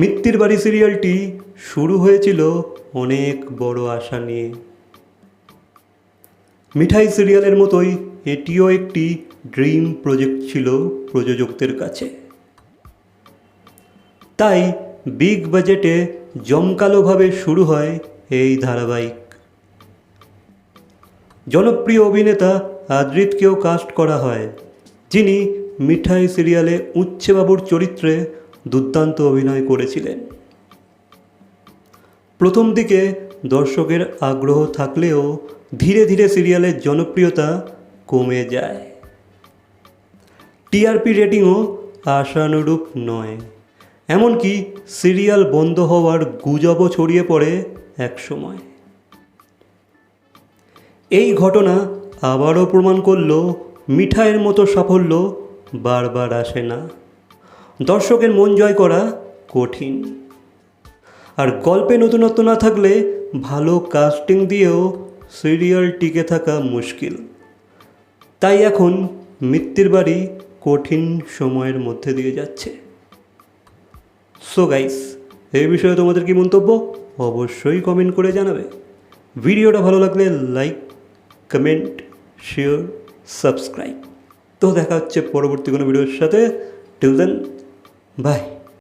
মিত্তির বাড়ি সিরিয়ালটি শুরু হয়েছিল অনেক বড় আশা নিয়ে। মিঠাই সিরিয়ালের মতোই এটিও একটি ড্রিম প্রজেক্ট ছিল প্রযোজকদের কাছে। তাই বিগ বাজেটে জমকালোভাবে শুরু হয় এই ধারাবাহিক। জনপ্রিয় অভিনেতা আদ্রিতকেও কাস্ট করা হয়, যিনি মিঠাই সিরিয়ালে উচ্ছেবাবুর চরিত্রে দুর্দান্ত অভিনয় করেছিলেন। প্রথম দিকে দর্শকের আগ্রহ থাকলেও ধীরে ধীরে সিরিয়ালের জনপ্রিয়তা কমে যায়। টিআরপি রেটিংও আশানুরূপ নয়। এমনকি সিরিয়াল বন্ধ হওয়ার গুজবও ছড়িয়ে পড়ে একসময়। এই ঘটনা আবারও প্রমাণ করল, মিঠাইয়ের মতো সাফল্য বারবার আসে না। দর্শকের মন জয় করা কঠিন। আর গল্পে নতুনত্ব না থাকলে ভালো কাস্টিং দিয়েও সিরিয়াল টিকে থাকা মুশকিল। তাই এখন মৃত্যুর বাড়ি কঠিন সময়ের মধ্যে দিয়ে যাচ্ছে। সো গাইস এই বিষয়ে তোমাদের কি মন্তব্য? অবশ্যই কমেন্ট করে জানাবে। ভিডিওটা ভালো লাগলে লাইক কমেন্ট শেয়ার সাবস্ক্রাইব তো দেখা হচ্ছে পরবর্তী কোনো ভিডিওর সাথে। Till then 拜。